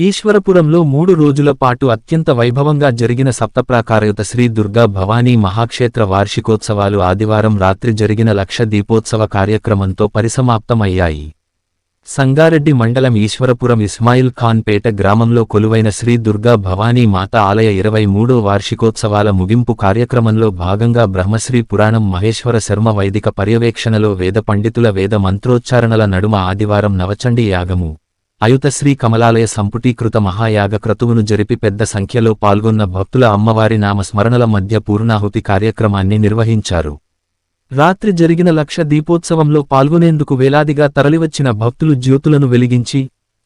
ఈశ్వరపురంలో మూడు రోజుల పాటు అత్యంత వైభవంగా జరిగిన సప్తప్రాకారయుత శ్రీ దుర్గా భవానీ మహాక్షేత్ర వార్షికోత్సవాలు ఆదివారం రాత్రి జరిగిన లక్ష దీపోత్సవ కార్యక్రమంతో పరిసమాప్తమయ్యాయి. సంగారెడ్డి మండలం ఈశ్వరపురం ఇస్మాయిల్ ఖాన్ పేట గ్రామంలో కొలువైన శ్రీ దుర్గా భవానీ మాత ఆలయ ఇరవై మూడో వార్షికోత్సవాల ముగింపు కార్యక్రమంలో భాగంగా బ్రహ్మశ్రీ పురాణం మహేశ్వర శర్మ వైదిక పర్యవేక్షణలో వేద పండితుల వేద మంత్రోచ్చారణల నడుమ ఆదివారం నవచండీ యాగము. అయుతశ్రీ కమలాలయ సంపుటీకృత మహాయాగ క్రతువును జరిపి పెద్ద సంఖ్యలో పాల్గొన్న భక్తుల అమ్మవారి నామస్మరణల మధ్య పూర్ణాహుతి కార్యక్రమాన్ని నిర్వహించారు. రాత్రి జరిగిన లక్ష దీపోత్సవంలో పాల్గొనేందుకు వేలాదిగా తరలివచ్చిన భక్తులు జ్యోతులను వెలిగించి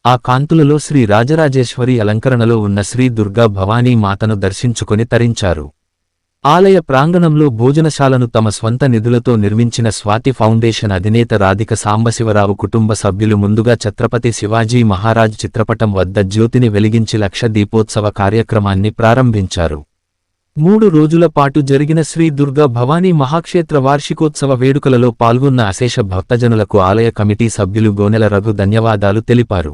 ఆ కాంతులలో శ్రీ రాజరాజేశ్వరి అలంకరణలో ఉన్న శ్రీ దుర్గా భవానీ మాతను దర్శించుకొని తరించారు. ఆలయ ప్రాంగణంలో భోజనశాలను తమ స్వంత నిధులతో నిర్మించిన స్వాతి ఫౌండేషన్ అధినేత రాధిక సాంబశివరావు కుటుంబ సభ్యులు ముందుగా ఛత్రపతి శివాజీ మహారాజ్ చిత్రపటం వద్ద జ్యోతిని వెలిగించి లక్ష దీపోత్సవ కార్యక్రమాన్ని ప్రారంభించారు. మూడు రోజుల పాటు జరిగిన శ్రీ దుర్గా భవానీ మహాక్షేత్ర వార్షికోత్సవ వేడుకలలో పాల్గొన్న అశేష భక్తజనులకు ఆలయ కమిటీ సభ్యులు గోనెల రఘు ధన్యవాదాలు తెలిపారు.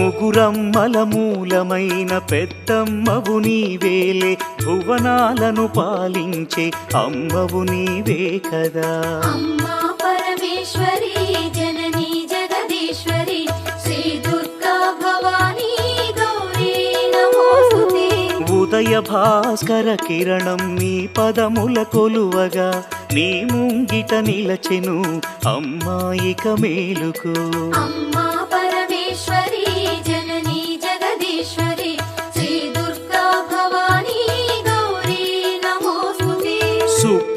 ముగురమ్మల మూలమైన పెద్దమ్మవు నీవేలే భువనాలను పాలించే అమ్మవు నీవే కదా. అమ్మా పరమేశ్వరి జననీ జగదీశ్వరి శ్రీ దుర్గా భవానీ గౌరీ నమోస్తుతే ఉదయ భాస్కర కిరణం నీ పదముల కొలువగా నీ ముంగిట నిలచెను అమ్మాయిక మేలుకు. అమ్మా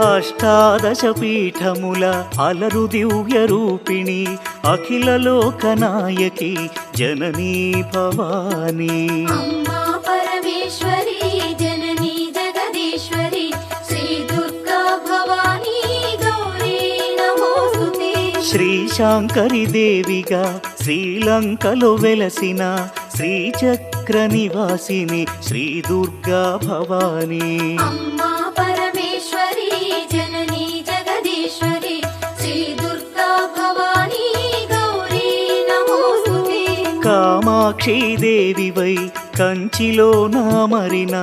అష్టాదశ పీఠముల అలరు దివ్య రూపిణి అఖిల లోకనాయకి జననీ భవానీ. పరమేశ్వరి జననీ జగదీశ్వరి శ్రీశాంకరి దేవిగా శ్రీలంకలో వెలసిన శ్రీచక్ర నివాసిని శ్రీ దుర్గా భవానీ. కామాక్షి దేవివై కంచిలో నామరిన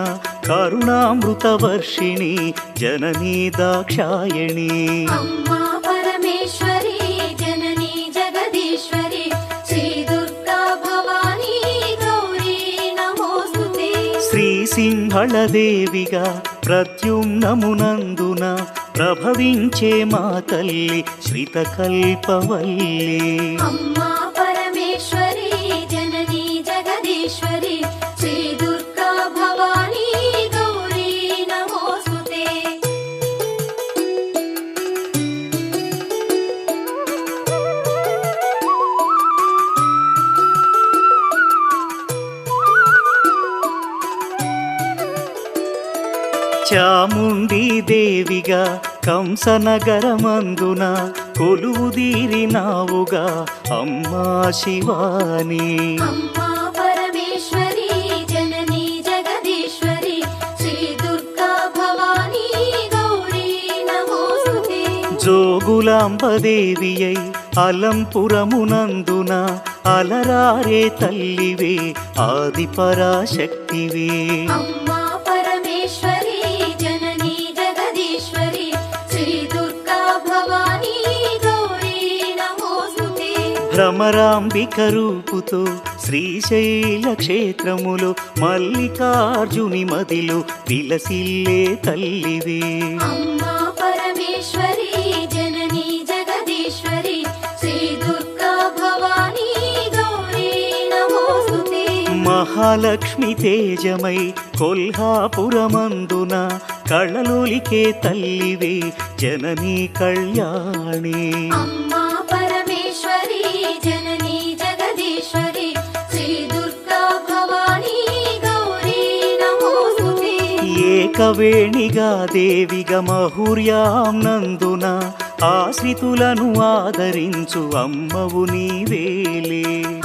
కరుణామృత వర్షిణి జననీ దాక్షాయణి. అమ్మా పరమేశ్వరి జననీ జగదీశ్వరి శ్రీ దుర్గా భవానీ గౌరీ నమోస్తుతే. శ్రీ సింహళదేవిగా ప్రద్యుమ్నమునందున ప్రభవించే మా తల్లి శ్రితకల్పవల్లి. అమ్మా చాముండి దేవిగా కంసనగరమందున కొలువుదీరినావుగా అమ్మా శివాని. అమ్మా నమోస్తుతే. జోగులాంబదేవియై అలంపురమునందున అలరారే తల్లివే ఆది భ్రమరాంబిక రూపుతో శ్రీశైల క్షేత్రములో మల్లికార్జుని మదిలో విలసిల్లే తల్లివే. పరమేశ్వరి జననీ జగదీశ్వరి శ్రీ దుర్గా భవానీ మహాలక్ష్మి తేజమై కొల్హాపురమందున కళ్ళలోలికే తల్లివే జననీ కళ్యాణి. ఏకవేణిగా దేవిగా మహుర్యాం నందున ఆశ్రితులను ఆదరించు అమ్మవు నీవేలే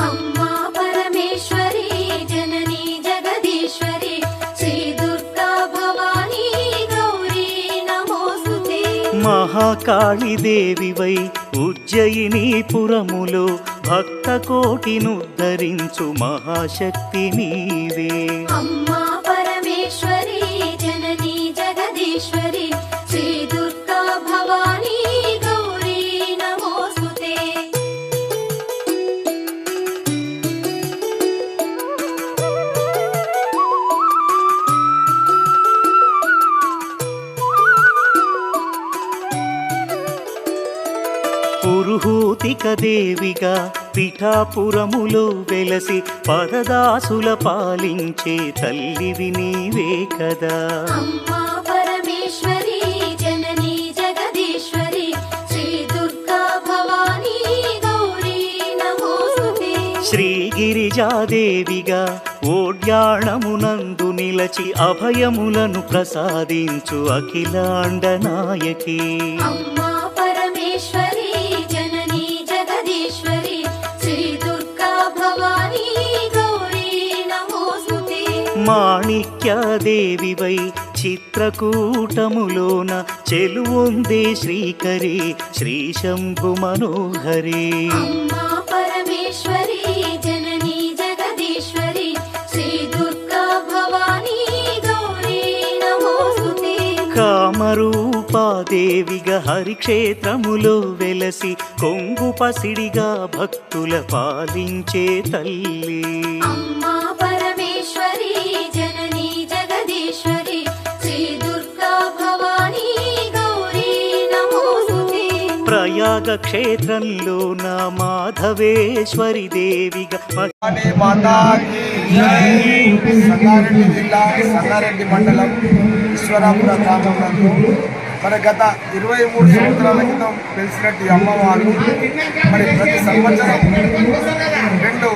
అమ్మా పరమేశ్వరి జననీ జగదీశ్వరి శ్రీ దుర్గా భవానీ గౌరీ నమోస్తుతే. మహాకాళి దేవివై ఉజ్జయిని పురములో భక్త కోటినుద్ధరించు మహాశక్తి నీవే. అమ్మా దేవిగా పిఠాపురములో వెలసి పదదాసుల పాలించే తల్లివి నీవే కదా. శ్రీగిరిజాదేవిగా ఓడ్యాణమునందు నిలచి అభయములను ప్రసాదించు అఖిలాండ నాయకి. మాణిక్యదేవివై చిత్రకూటములోన చెలువొందే శ్రీకరి శ్రీ శంభు మనోహరి. కామరూపాదేవిగా హరిక్షేత్రములో వెలసి కొంగు పసిడిగా భక్తుల పాలించే తల్లి. అమ్మా పరమేశ్వరి జననీ జగదీశ్వరి శ్రీ దుర్గా భవానీ గౌరీ నమోస్తుతే ప్రయాగ క్షేత్రంలో నా మాధవేశ్వరి దేవిగా మ- భవానీ మాతాకి జై. సంగారెడ్డి జిల్లా సంగారెడ్డి మండలం. ఈశ్వరాపుర గ్రామం మరి గత ఇరవై మూడు సంవత్సరాల క్రితం తెలిసినట్టు ఈ అమ్మవారు మరి ప్రతి సంవత్సరం రెండు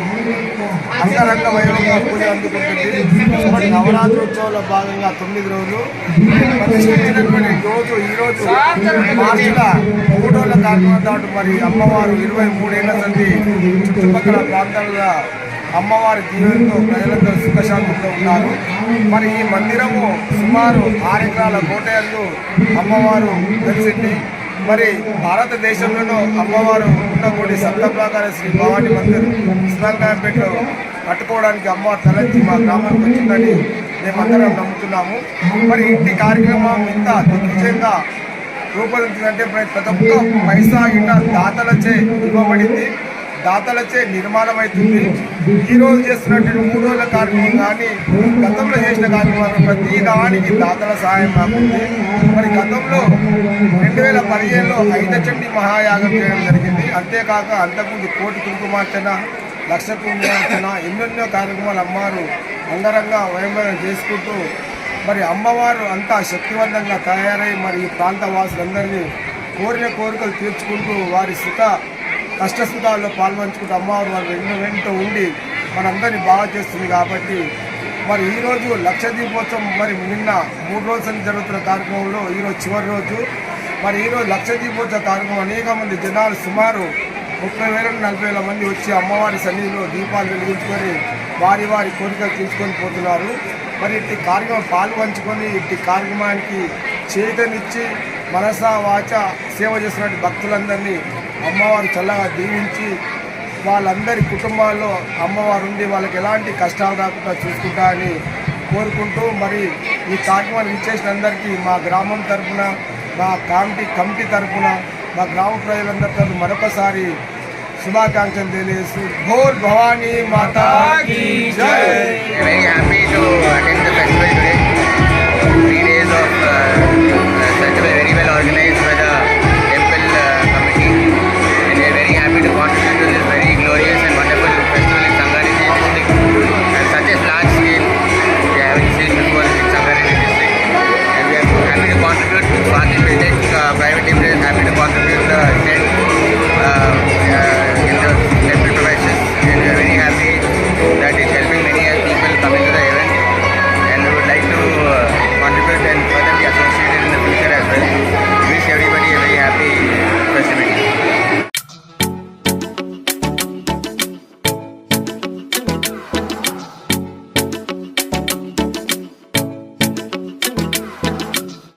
అంగరంగ వైభవంగా పూజ అందుకుంటుంది. మరి నవరాత్రోత్సవంలో భాగంగా తొమ్మిది రోజులు ప్రతిష్ఠించినటువంటి రోజు ఈరోజు మార్చిగా మూడోళ్ళ తారీఖు దాటు మరి అమ్మవారు ఇరవై మూడేళ్ళ సంది చుట్టుపక్కల ప్రాంతాల అమ్మవారి దీవెనతో ప్రజలతో సుఖశాంతితో ఉన్నారు. మరి ఈ మందిరము సుమారు ఆరు ఎకరాల కోటయందు అమ్మవారు తెలిసింది మరి భారతదేశంలోనూ అమ్మవారు ఉన్నటువంటి సప్తప్రాకార శ్రీ భవాని మందిర్ శివంగాయపేటలో కట్టుకోవడానికి అమ్మవారు తలంచి మా గ్రామానికి వచ్చిందని మేమందరం నమ్ముతున్నాము. మరి ఇంటి కార్యక్రమం ఇంత దిగ్విజయంగా రూపొందించిందంటే ప్రతి ఒక్క పైసా ఇంట దాతలచే ఇవ్వబడింది. దాతలచే నిర్మాణం అవుతుంది ఈ చేస్తున్నటువంటి మూడు రోజుల కార్యక్రమం కానీ గతంలో చేసిన కార్యక్రమాలు ప్రతి దానికి దాతల సహాయం మాకుంది మరి గతంలో రెండు వేల పదిహేనులో ఐదచండి మహాయాగం చేయడం జరిగింది. అంతేకాక అంతకుముందు కోటి కుంకుమార్చన లక్ష కుంకుమార్చన ఎన్నెన్నో కార్యక్రమాలు అమ్మవారు అంగరంగ వైభవం చేసుకుంటూ మరి అమ్మవారు అంతా శక్తివంతంగా తయారై మరి ఈ ప్రాంత వాసులందరినీ కోరిన కోరికలు తీర్చుకుంటూ వారి సుఖ కష్టసుఖాల్లో పాల్పంచుకుంటూ అమ్మవారు వారు వెంట వెంట ఉండి మనందరినీ బాగా చేస్తుంది కాబట్టి మరి ఈరోజు లక్ష దీపోత్సవం మరి నిన్న మూడు రోజులు జరుగుతున్న కార్యక్రమంలో ఈరోజు చివరి రోజు. మరి ఈరోజు లక్ష దీపోత్సవ కార్యక్రమం అనేక మంది జనాలు సుమారు ముప్పై వేల నలభై వేల మంది వచ్చి అమ్మవారి సన్నిధిలో దీపాలు వెలిగించుకొని వారి వారి కోరికలు తీసుకొని పోతున్నారు. మరి ఇట్టి కార్యక్రమం పాలు పంచుకొని ఇట్టి కార్యక్రమానికి చేతనిచ్చి మనసా వాచ సేవ చేస్తున్నటువంటి భక్తులందరినీ అమ్మవారు చల్లగా దీవించి వాళ్ళందరి కుటుంబాల్లో అమ్మవారు ఉండి వాళ్ళకి ఎలాంటి కష్టాలు రాకుండా చూసుకుంటా అని కోరుకుంటూ మరి ఈ కార్యక్రమాన్ని ఇచ్చేసిన అందరికీ మా గ్రామం తరపున మా కమిటీ కమిటీ తరపున మా గ్రామ ప్రజలందరి తరఫున మరొకసారి శుభాకాంక్షలు తెలియజేస్తూ భోర్ భవానీ మాతా